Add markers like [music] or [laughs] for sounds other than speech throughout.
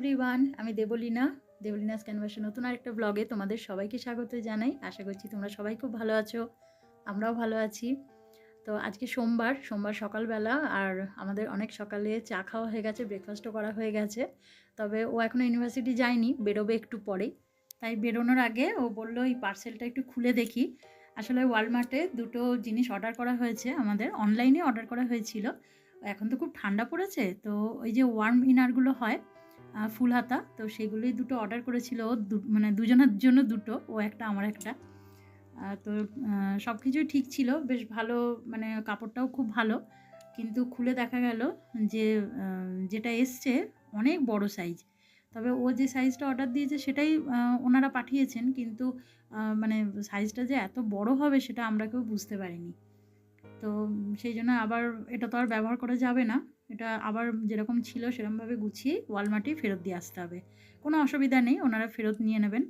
Everyone আমি দেবলীনা, দেবলীনাস ক্যানভাসে নতুন আরেকটা ব্লগে তোমাদের সবাইকে স্বাগত জানাই। আশা করছি তোমরা সবাই খুব ভালো আছো, আমরাও ভালো আছি। তো আজকে সোমবার সোমবার সকালবেলা, আর আমাদের অনেক সকালে চা খাওয়া হয়ে গেছে ব্রেকফাস্টও করা হয়ে গেছে। তবে ও এখনও ইউনিভার্সিটি যায়নি, বেরোবে একটু পরে। তাই বেরোনোর আগে ও বলল, এই পার্সেলটা একটু খুলে দেখি। আসলে ওয়ালমার্টে দুটো জিনিস অর্ডার করা হয়েছে, আমাদের অনলাইনে অর্ডার করা হয়েছিল। এখন তো খুব ঠান্ডা পড়েছে, তো ওই যে ওয়ার্ম ইনারগুলো হয় ফুল হাতা তো সেগুলোই দুটো অর্ডার করেছিল। মানে দুজনের জন্য দুটো, ও একটা, আমার একটা। তো সব কিছুই ঠিক ছিল। বেশ ভালো মানে কাপড়টাও খুব ভালো। কিন্তু খুলে দেখা গেল যে যেটা এসছে অনেক বড় সাইজ তবে ও যে সাইজটা অর্ডার দিয়েছে, সেটাই ওনারা পাঠিয়েছেন। কিন্তু মানে সাইজটা যে এত বড় হবে, সেটা আমরা কেউ বুঝতে পারিনি। তো, সেই জন্য আবার এটা তো আর ব্যবহার করা যাবে না। এটা আবার যেরকম ছিল সেরকমভাবে গুছিয়ে ওয়ালমার্টে ফেরত দিয়ে আসতে হবে। কোনো অসুবিধা নেই, ওনারা ফেরত নিয়ে নেবেন।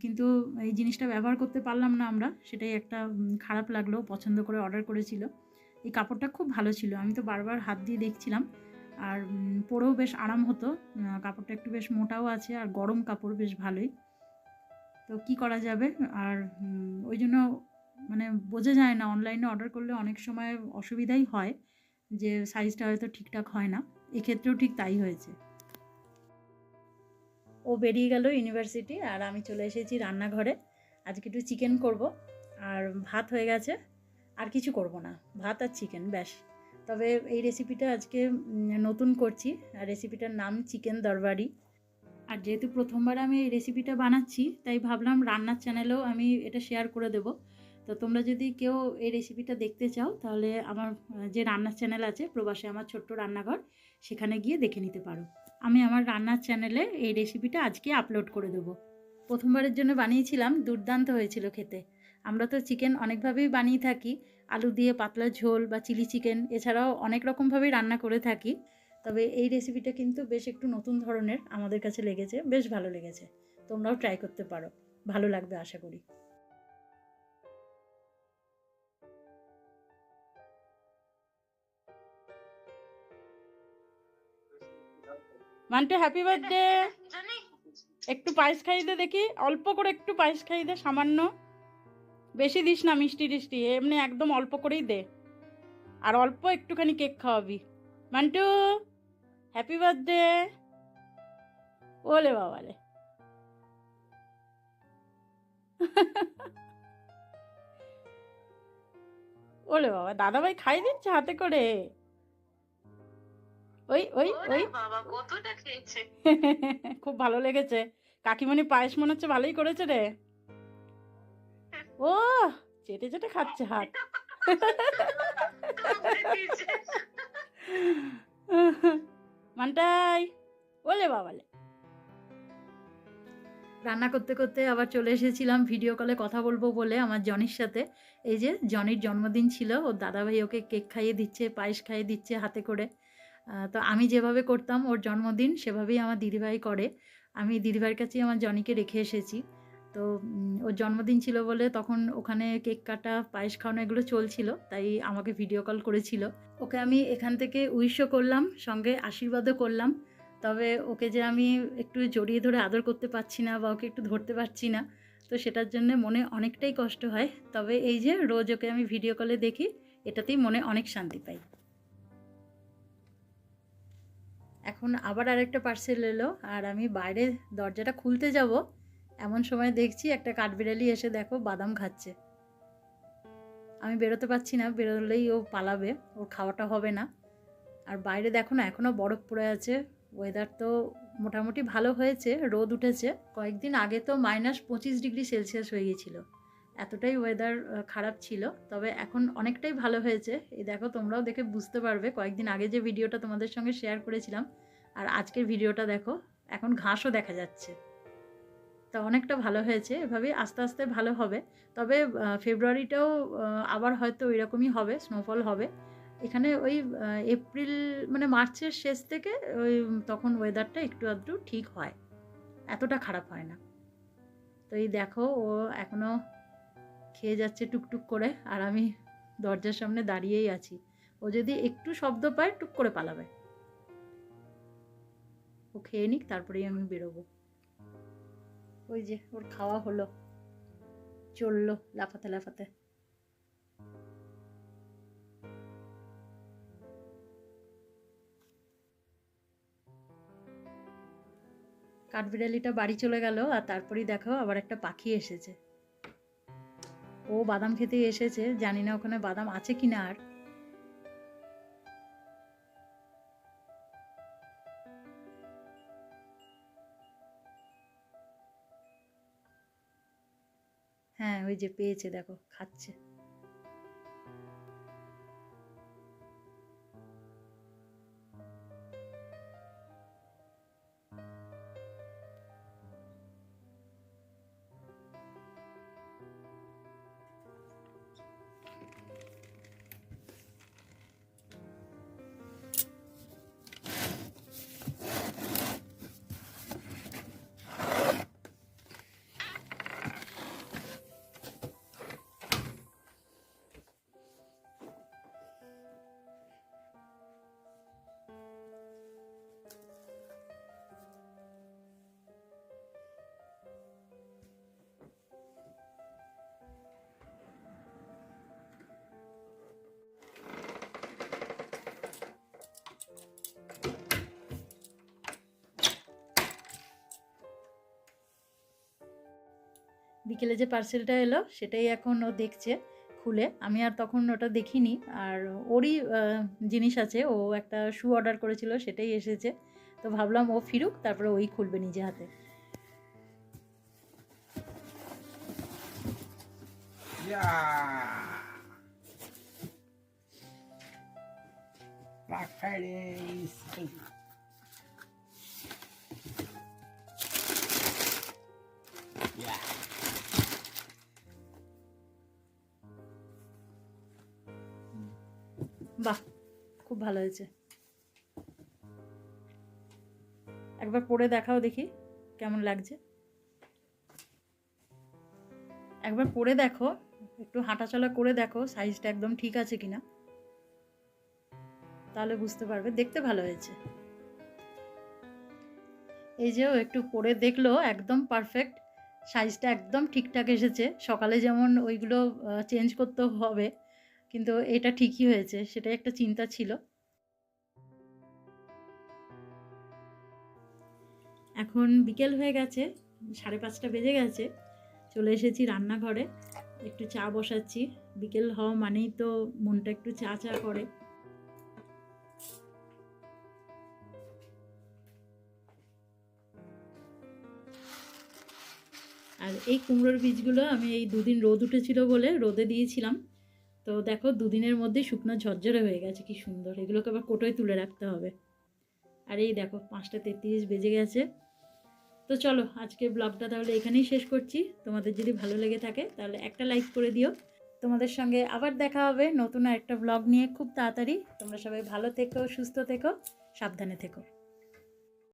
কিন্তু এই জিনিসটা ব্যবহার করতে পারলাম না আমরা, সেটাই একটা খারাপ লাগল, পছন্দ করে অর্ডার করেছিল। এই কাপড়টা খুব ভালো ছিল, আমি তো বারবার হাত দিয়ে দেখছিলাম। আর পরেও বেশ আরাম হতো। কাপড়টা একটু বেশ মোটাও আছে, আর গরম কাপড় বেশ ভালোই। তো কি করা যাবে? আর ওই জন্য মানে বোঝা যায় না অনলাইনে অর্ডার করলে অনেক সময় অসুবিধাই হয়। যে সাইজটা হয়তো ঠিকঠাক হয় না, এক্ষেত্রেও ঠিক তাই হয়েছে। ও বেরিয়ে গেল ইউনিভার্সিটি আর আমি চলে এসেছি রান্নাঘরে। আজকে একটু চিকেন করব। আর ভাত হয়ে গেছে। আর কিছু করব না। ভাত আর চিকেন ব্যাস। তবে এই রেসিপিটা আজকে নতুন করছি। আর রেসিপিটার নাম চিকেন দরবারি। আর যেহেতু প্রথমবার আমি এই রেসিপিটা বানাচ্ছি, তাই ভাবলাম রান্নার চ্যানেলেও আমি এটা শেয়ার করে দেবো। তো তোমরা যদি কেউ এই রেসিপিটা দেখতে চাও, তাহলে আমার যে রান্নার চ্যানেল আছে, প্রবাসে আমার ছোট্ট রান্নাঘর, সেখানে গিয়ে দেখে নিতে পারো। আমি আমার রান্নার চ্যানেলে এই রেসিপিটা আজকে আপলোড করে দেবো। প্রথমবারের জন্য বানিয়েছিলাম, দুর্দান্ত হয়েছিল খেতে। আমরা তো চিকেন অনেকভাবেই বানিয়ে থাকি, আলু দিয়ে পাতলা ঝোল বা চিলি চিকেন এছাড়াও অনেক রকমভাবেই রান্না করে থাকি। তবে এই রেসিপিটা কিন্তু বেশ একটু নতুন ধরনের আমাদের কাছে লেগেছে, বেশ ভালো লেগেছে। তোমরাও ট্রাই করতে পারো। ভালো লাগবে আশা করি। মান্টু হ্যাপি বার্থডে একটু পায়েস খাইয়ে দে দেখি। অল্প করে একটু পায়েস খাইয়ে দে, সামান্য। বেশি দিস না, মিষ্টি টিষ্টি। এমনি একদম অল্প করেই দে। আর অল্প একটুখানি কেক খাওয়াবি। মান্টু হ্যাপি বার্থডে ওলে বাবা রে ওলে বাবা, দাদাভাই খাই দিচ্ছে হাতে করে। ওই ওই ওই। বাবা কতটা খেয়েছে [laughs] খুব ভালো লেগেছে। কাকিমণি পায়েস মনে হচ্ছে ভালোই করেছে রে। ও চেটে চেটে খাচ্ছে হাত। [laughs] মানটাই ওলে বাবালে। রান্না করতে করতে আবার চলে এসেছিলাম ভিডিও কলে কথা বলব বলে আমার জনির সাথে। এই যে জনির জন্মদিন ছিল ওর দাদাভাই ওকে কেক খাইয়ে দিচ্ছে পায়েস খাইয়ে দিচ্ছে হাতে করে। তো আমি যেভাবে করতাম, ওর জন্মদিন সেভাবেই আমার দিদিভাই করে। আমি দিদিভাইয়ের কাছেই আমার জনিকে রেখে এসেছি। তো ওর জন্মদিন ছিল বলে তখন ওখানে কেক কাটা, পায়েস খাওয়ানো এগুলো চলছিল, তাই আমাকে ভিডিও কল করেছিল। ওকে আমি এখান থেকে উইশও করলাম, সঙ্গে আশীর্বাদও করলাম। তবে ওকে যে আমি একটু জড়িয়ে ধরে আদর করতে পারছি না বা ওকে একটু ধরতে পারছি না, তো সেটার জন্য মনে অনেকটাই কষ্ট হয়। তবে এই যে রোজ ওকে আমি ভিডিও কলে দেখি, এটাতেই মনে অনেক শান্তি পাই। এখন আবার আরেকটা পার্সেল এলো আর আমি বাইরে দরজাটা খুলতে যাব। এমন সময় দেখছি একটা কাঠবিড়ালি এসে দেখো বাদাম খাচ্ছে। আমি বেরোতে পারছি না, বেরোলেই ও পালাবে, ওর খাওয়াটা হবে না। আর বাইরে দেখো না এখনও বরফ পড়ে আছে ওয়েদার তো মোটামুটি ভালো হয়েছে, রোদ উঠেছে। কয়েকদিন আগে তো মাইনাস পঁচিশ ডিগ্রি সেলসিয়াস হয়ে গিয়েছিল। এতটাই ওয়েদার খারাপ ছিল। তবে এখন অনেকটাই ভালো হয়েছে। এই দেখো, তোমরাও দেখে বুঝতে পারবে। কয়েকদিন আগে যে ভিডিওটা তোমাদের সঙ্গে শেয়ার করেছিলাম, আর আজকের ভিডিওটা দেখো, এখন ঘাসও দেখা যাচ্ছে। তা অনেকটা ভালো হয়েছে। এভাবেই আস্তে আস্তে ভালো হবে। তবে ফেব্রুয়ারিটাও আবার হয়তো ওই রকমই হবে স্নোফল হবে। এখানে ওই এপ্রিল মানে মার্চের শেষ থেকে ওই তখন ওয়েদারটা একটু আধটু ঠিক হয়। এতটা খারাপ হয় না। তো এই দেখো, ও এখনও খেয়ে যাচ্ছে টুকটুক করে আর আমি দরজার সামনে দাঁড়িয়েই আছি। ও যদি একটু শব্দ পায়, টুক করে পালাবে। ও খেয়ে নিক, তারপরেই আমি বেরোবো। ওই যে, ওর খাওয়া হলো। চলল লাফাতে লাফাতে। কাঠবিড়ালিটা বাড়ি চলে গেল আর তারপরেই দেখো আবার একটা পাখি এসেছে। ও বাদাম খেতে এসেছে, জানি না ওখানে বাদাম আছে কি না আর। হ্যাঁ ওই যে পেয়েছে, দেখো, খাচ্ছে। বিকেলে যে পার্সেলটা এলো, সেটাই এখন ও দেখছে খুলে আমি আর তখন ওটা দেখিনি আর ওরই জিনিস আছে, ও একটা শু অর্ডার করেছিল, সেটাই এসেছে তো ভাবলাম ও ফিরুক, তারপরে ওই খুলবে নিজে হাতে. Black Friday. বাহ, খুব ভালো হয়েছে। একবার পরে দেখাও দেখি কেমন লাগছে। একবার পরে দেখো, একটু হাঁটাচলা করে দেখো সাইজটা একদম ঠিক আছে কিনা। তাহলে বুঝতে পারবে, দেখতে ভালো হয়েছে। এই যে একটু পরে দেখল, একদম পারফেক্ট সাইজটা একদম ঠিকঠাক এসেছে। সকালে যেমন ওইগুলো চেঞ্জ করতে হবে কিন্তু এটা ঠিকই হয়েছে, সেটাই একটা চিন্তা ছিল। এখন বিকেল হয়ে গেছে, সাড়ে পাঁচটা বেজে গেছে, চলে এসেছি রান্নাঘরে, একটু চা বসাচ্ছি। বিকেল হওয়া মানেই তো মনটা একটু চা চা করে। আর এই কুমড়োর বীজগুলো আমি এই দুদিন রোদ উঠেছিল বলে রোদে দিয়েছিলাম। তো দেখো দুদিনের মধ্যে শুকনো ঝরঝরে হয়ে গেছে, কি সুন্দর। এগুলোকে আবার কোটোয় তুলে রাখতে হবে। আর এই দেখো, পাঁচটা তেত্রিশ বেজে গেছে। তো চলো আজকে ব্লগটা তাহলে এখানেই শেষ করছি। তোমাদের যদি ভালো লেগে থাকে, তাহলে একটা লাইক করে দিও। তোমাদের সঙ্গে আবার দেখা হবে নতুন একটা ব্লগ নিয়ে খুব তাড়াতাড়ি। তোমরা সবাই ভালো থেকো, সুস্থ থেকো, সাবধানে থেকো।